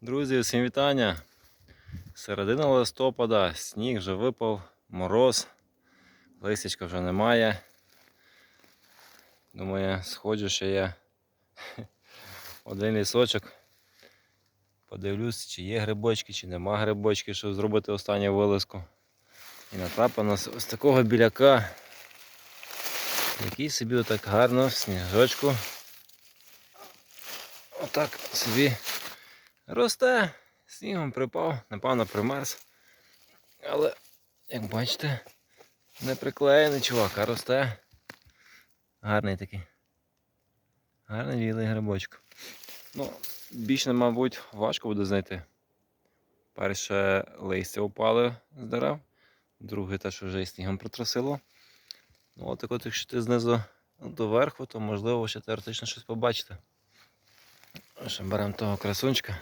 Друзі, всім вітання. Середина листопада, сніг вже випав, мороз, листячка вже немає. Думаю, сходжу ще я один лісочок. Подивлюсь, чи є грибочки, чи нема грибочки, щоб зробити останню вилазку. І натрапив на ось такого біляка, який собі отак гарно в сніжочку. Отак собі росте, снігом припав, напевно примерз. Але, як бачите, не приклеєний чувак, а росте. Гарний такий. Гарний білий грибочок. Ну, більше, мабуть, важко буде знайти. Перше листя упали з дерев, друге те, що вже і снігом протрусило. Ну, от, от якщо ти знизу до верху, то можливо ще теоретично щось побачити. Ще беремо того красунчика.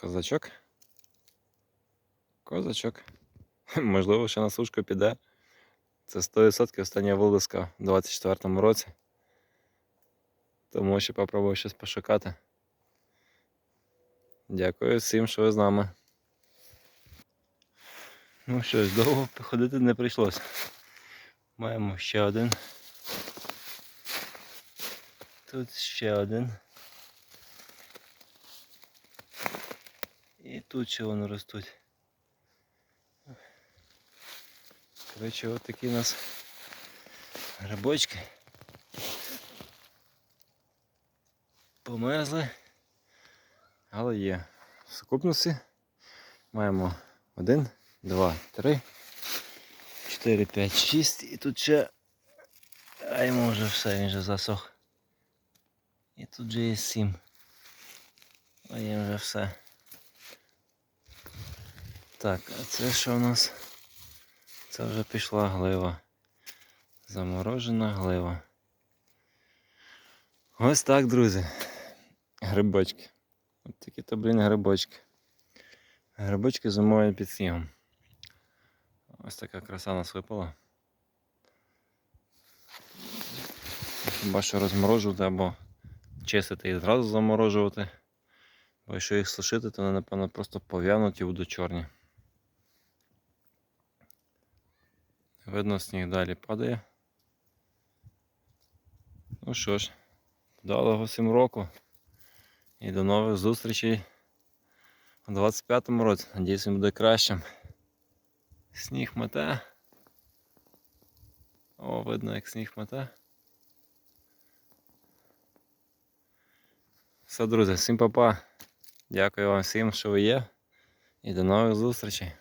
Козачок. Козачок. Можливо, ще на сушку піде. Це 100% остання вилазка в 24-му році. Тому ще попробую щось пошукати. Дякую всім, що ви з нами. Ну що ж, довго ходити не прийшлося. Маємо ще один. Тут ще один. І тут ще вони ростуть. Коротше, от такі у нас грибочки. Померзли, але є. В сукупності маємо один, два, три, чотири, п'ять, шість. І тут ще. А йому вже все, він вже засох. І тут же є сім. А є вже все. Так, а це що у нас? Це вже пішла глива. Заморожена глива. Ось так, друзі. Грибочки. Ось такі то, блін, грибочки. Грибочки зимою під снігом. Ось така краса нас випала. Хіба що розморожувати або чистити і зразу заморожувати. Бо якщо їх сушити, то вони, напевно, просто пов'януть і будуть чорні. Видно, сніг далі падає. Ну що ж, вдалого всім року і до нових зустрічей у 25-му році. Надіюсь, він буде кращим. Сніг мете. О, видно, як сніг мете. Все, друзі, всім па-па. Дякую вам всім, що ви є. І до нових зустрічей.